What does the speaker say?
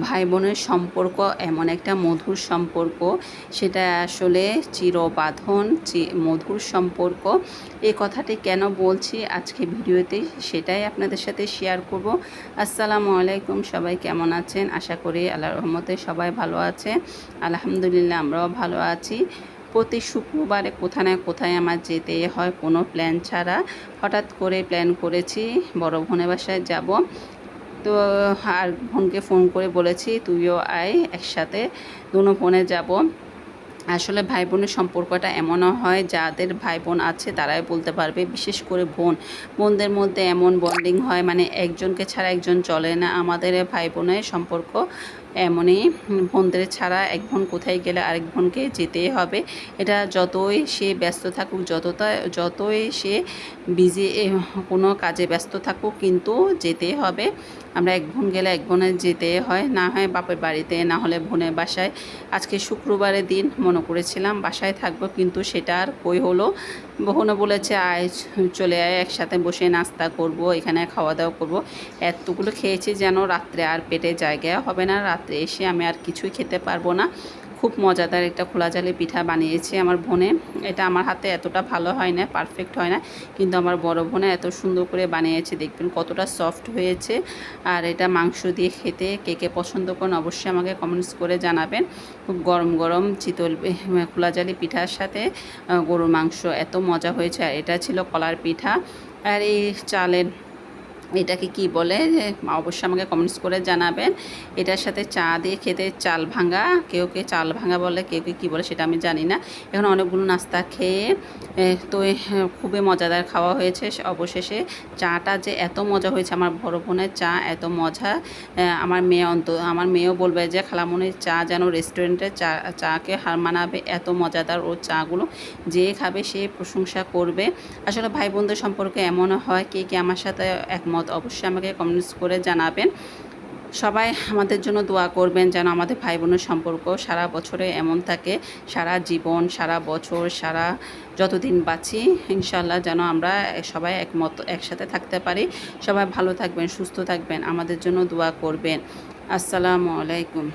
ভাই বোনের সম্পর্ক, এমন একটা মধুর সম্পর্ক। সেটা আসলে চিরবাঁধন মধুর সম্পর্ক। এই কথাটি কেন বলছি আজকে ভিডিওতে, সেটাই আপনাদের সাথে শেয়ার করব। আসসালামু আলাইকুম, সবাই কেমন আছেন? আশা করি আল্লাহ রহমতে সবাই ভালো আছে। আলহামদুলিল্লাহ, আমরাও ভালো আছি। প্রতি শুক্রবারে কোথায় না কোথায় আমার যেতে হয়, কোনো প্ল্যান ছাড়া। হঠাৎ করে প্ল্যান করেছি, বড় বোনের বাসায় যাব। তো, আর বোনকে ফোন করে বলেছি, তুইও আয় একসাথে, দুনো ফোনে যাব। আসলে ভাই বোনের সম্পর্কটা এমনও হয়, যাদের ভাই বোন আছে তারাই বলতে পারবে, বিশেষ করে বোন। বোনদের মধ্যে এমন বন্ডিং হয় মানে একজনকে ছাড়া একজন চলে না। আমাদের ভাই বোনের সম্পর্ক এমনই বোনদের ছাড়া এক বোন কোথায় গেলে আরেক বোনকে যেতেই হবে। এটা যতই সে ব্যস্ত থাকুক, যতটা, যতই সে বিজি কোনো কাজে ব্যস্ত থাকুক কিন্তু যেতেই হবে। আমরা এক বোন গেলে এক বোনে যেতে হয়, না হয় বাপের বাড়িতে, না হলে বোনের বাসায়। আজকে শুক্রবারের দিন মনে করেছিলাম বাসায় থাকব কিন্তু সেটা আর কই হলো। বোনও বলেছে, আয়, চলে আয়, একসাথে বসে নাস্তা করব, এখানে খাওয়া দাওয়া করব। এতগুলো খেয়েছি যেন রাত্রে আর পেটে জায়গা হবে না রাত্রে এসে আমি আর কিছুই খেতে পারব না। খুব মজাদার একটা খোলা জালি পিঠা বানিয়েছে আমার বোনে। এটা আমার হাতে এতটা ভালো হয় না পারফেক্ট হয় না, কিন্তু আমার বড় বোনে এত সুন্দর করে বানিয়েছে। দেখবেন কতটা সফট হয়েছে। আর এটা মাংস দিয়ে খেতে কে কে পছন্দ করেন অবশ্যই আমাকে কমেন্টস করে জানাবেন। খুব গরম গরম চিতল খোলা জালি পিঠার সাথে গরুর মাংস এত মজা হয়েছে। আর এটা ছিল কলার পিঠা। আর এই চালের এটাকে কি বলে? অবশ্যই আমাকে কমেন্টস করে জানাবেন। এটার সাথে চা দিয়ে খেতে চাল ভাঙা, কেউ কে চাল ভাঙা বলে, কেউ কে কী বলে সেটা আমি জানি না। এখন অনেকগুলো নাস্তা খেয়ে তো খুবই মজাদার খাওয়া হয়েছে। অবশেষে চাটা যে এত মজা হয়েছে, আমার বড় বোনের চা এত মজা আমার মেয়ে অন্ত, আমার মেয়েও বলবে যে খালামনির চা যেন রেস্টুরেন্টে চা, চাকে হার মানাবে, এত মজাদার ও চাগুলো। যে খাবে সে প্রশংসা করবে। আসলে ভাই বোনদের সম্পর্কে এমন হয়, কে কে আমার সাথে একমত অবশ্যই আমাকে কমেন্টস করে জানাবেন। সবাই আমাদের জন্য দোয়া করবেন যেন আমাদের ভাই বোনের সম্পর্ক সারা বছরে এমন থাকে, সারা জীবন, সারা বছর, সারা যতদিন বাঁচি ইনশাল্লাহ যেন আমরা সবাই একমত, একসাথে থাকতে পারি। সবাই ভালো থাকবেন, সুস্থ থাকবেন, আমাদের জন্য দোয়া করবেন। আসসালামু আলাইকুম।